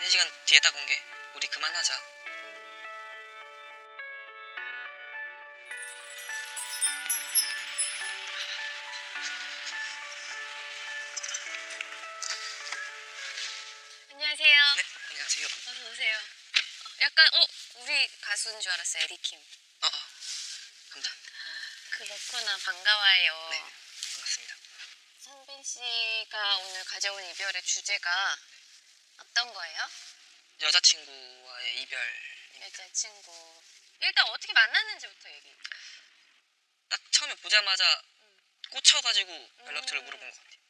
3시간 뒤에 딱온게 우리 그만하자. 안녕하세요. 네, 안녕하세요. 어서 오세요. 어, 약간 어 우리 가수인 줄 알았어요, 에리킴. 어, 어, 감사합니다. 그렇구나 반가워요. 네, 반갑습니다. 선빈 씨가 오늘 가져온 이별의 주제가 어떤 거예요? 여자친구와의 이별. 여자친구. 일단 어떻게 만났는지부터 얘기. 딱 처음에 보자마자 꽂혀가지고 연락처를 음. 물어본 것 같아요.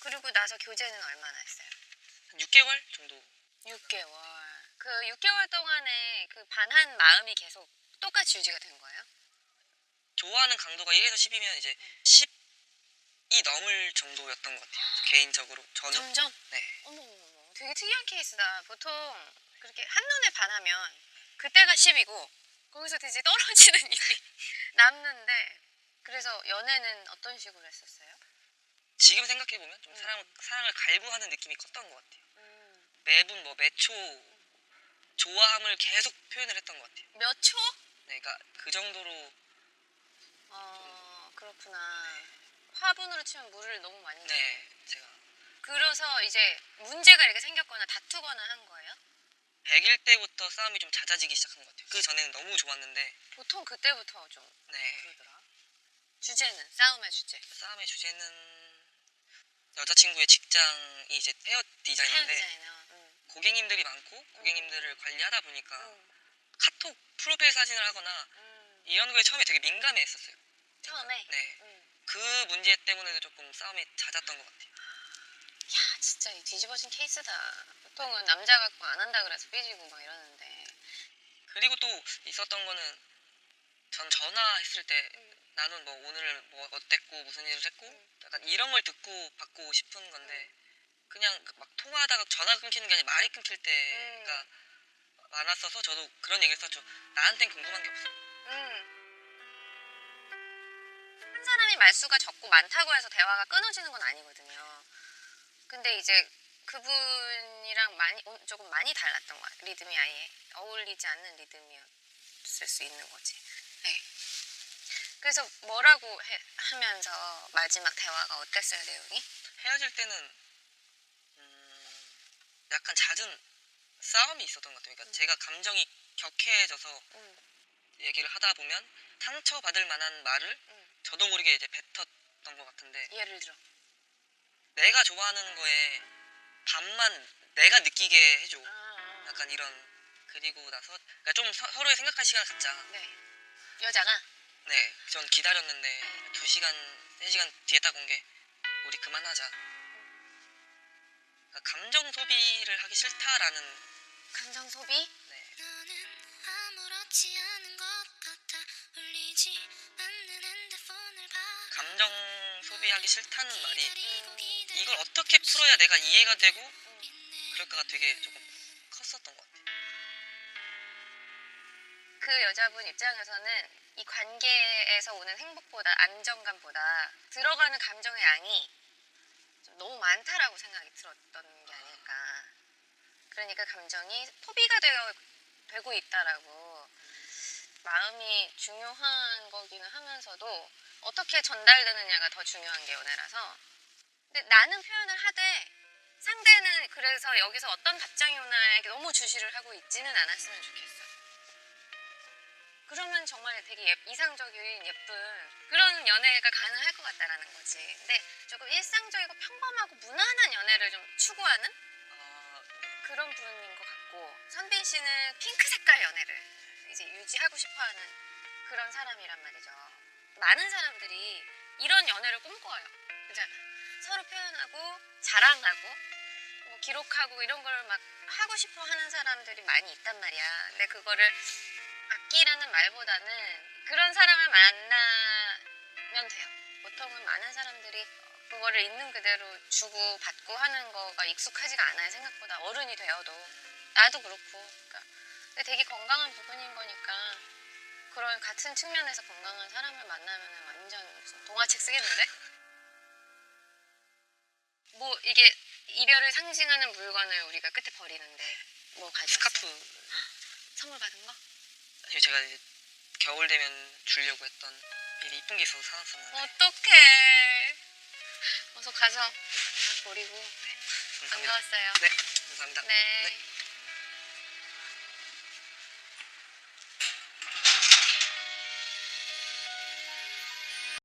그리고 나서 교제는 얼마나 했어요? 한 6개월 정도. 6개월. 그 6개월 동안에 그 반한 마음이 계속 똑같이 유지가 된 거예요? 좋아하는 강도가 1에서 10이면 이제 10이 넘을 정도였던 것 같아요. 개인적으로 저는. 점점? 네. 어머. 되게 특이한 케이스다. 보통 그렇게 한눈에 반하면 그때가 10이고 거기서 이제 떨어지는 일이 남는데 그래서 연애는 어떤 식으로 했었어요? 지금 생각해 보면 좀 음. 사랑을 사랑을 갈구하는 느낌이 컸던 것 같아요. 음. 매분 뭐 매초 좋아함을 계속 표현을 했던 것 같아요. 몇 초? 네, 그러니까 그 정도로 어, 그렇구나. 화분으로 치면 물을 너무 많이 줘. 네 제가 그래서 이제 문제가 이렇게 생겼거나 다투거나 한 거예요? 100일 때부터 싸움이 좀 잦아지기 시작한 것 같아요. 그 전에는 너무 좋았는데 보통 그때부터 좀 네 그러더라. 주제는 싸움의 주제. 싸움의 주제는 여자친구의 직장이 이제 헤어 헤어 디자이너인데 디자이너. 응. 고객님들이 많고 고객님들을 관리하다 보니까 응. 카톡 프로필 사진을 하거나 응. 이런 거에 처음에 되게 민감해했었어요. 처음에. 네. 응. 그 문제 때문에도 조금 싸움이 잦았던 것 같아요. 야 진짜 이 뒤집어진 케이스다. 보통은 남자 갖고 안 한다 그래서 삐지고 막 이러는데. 그리고 또 있었던 거는 전 전화했을 때 응. 나는 뭐 오늘 뭐 어땠고 무슨 일을 했고 약간 이런 걸 듣고 받고 싶은 건데 그냥 막 통화하다가 전화 끊기는 게 아니라 말이 끊길 때가 많았어서 저도 그런 얘기를 했었죠. 나한텐 궁금한 게 없어. 음. 한 사람이 말수가 적고 많다고 해서 대화가 끊어지는 건 아니거든요. 근데 이제 그분이랑 많이 어, 조금 많이 달랐던 거야. 리듬이 아예 어울리지 않는 리듬이었을 수 있는 거지. 네. 그래서 뭐라고 해- 하면서 마지막 대화가 어땠어요 내용이? 헤어질 때는 음, 약간 잦은 싸움이 있었던 것 같아요. 그러니까 제가 감정이 격해져서 음, 얘기를 하다 보면 상처 받을 만한 말을 음. 저도 모르게 이제 뱉었던 것 같은데 예를 들어. 내가 좋아하는 거에 반만 내가 느끼게 해줘. 아, 아. 약간 이런 그리고 나서 그러니까 좀 서, 서로의 생각할 시간을 갖자. 네. 여자가 네, 전 기다렸는데 두 시간, 세 시간 뒤에 딱 온 게 우리 그만하자. 그러니까 감정 소비를 하기 싫다라는 감정 소비? 네, 너는 아무렇지 않은 것 같아 울리지 않는 핸드폰을 봐 감정 소비하기 싫다는 말이 이걸 어떻게 풀어야 내가 이해가 되고 그럴까가 되게 조금 컸었던 것 같아요. 그 여자분 입장에서는 이 관계에서 오는 행복보다 안정감보다 들어가는 감정의 양이 좀 너무 많다라고 생각이 들었던 게 아닐까. 그러니까 감정이 소비가 되어, 되고 있다라고 마음이 중요한 거기는 하면서도 어떻게 전달되느냐가 더 중요한 게 연애라서 나는 표현을 하되 상대는 그래서 여기서 어떤 답장이 오나에 너무 주시를 하고 있지는 않았으면 좋겠어. 그러면 정말 되게 예- 이상적인 예쁜 그런 연애가 가능할 것 같다라는 거지. 근데 조금 일상적이고 평범하고 무난한 연애를 좀 추구하는 아, 그런 분인 것 같고 선빈 씨는 핑크 색깔 연애를 이제 유지하고 싶어하는 그런 사람이란 말이죠. 많은 사람들이 이런 연애를 꿈꿔요. 그죠? 서로 표현하고 자랑하고 뭐 기록하고 이런 걸 막 하고 싶어 하는 사람들이 많이 있단 말이야. 근데 그거를 아끼라는 말보다는 그런 사람을 만나면 돼요. 보통은 많은 사람들이 그거를 있는 그대로 주고 받고 하는 거가 익숙하지가 않아요. 생각보다 어른이 되어도 나도 그렇고. 그러니까 근데 되게 건강한 부분인 거니까 그런 같은 측면에서 건강한 사람을 만나면 완전 동화책 쓰겠는데? 뭐 이게 이별을 상징하는 물건을 우리가 끝에 버리는데 뭐 가져왔어요? 스카프 선물 받은 거? 아니, 제가 이제 겨울 되면 주려고 했던 미리 이쁜 게 있어서 사놨었는데 어떡해. 어서 가서 다 버리고. 감사합니다. 반가웠어요. 네 감사합니다. 네.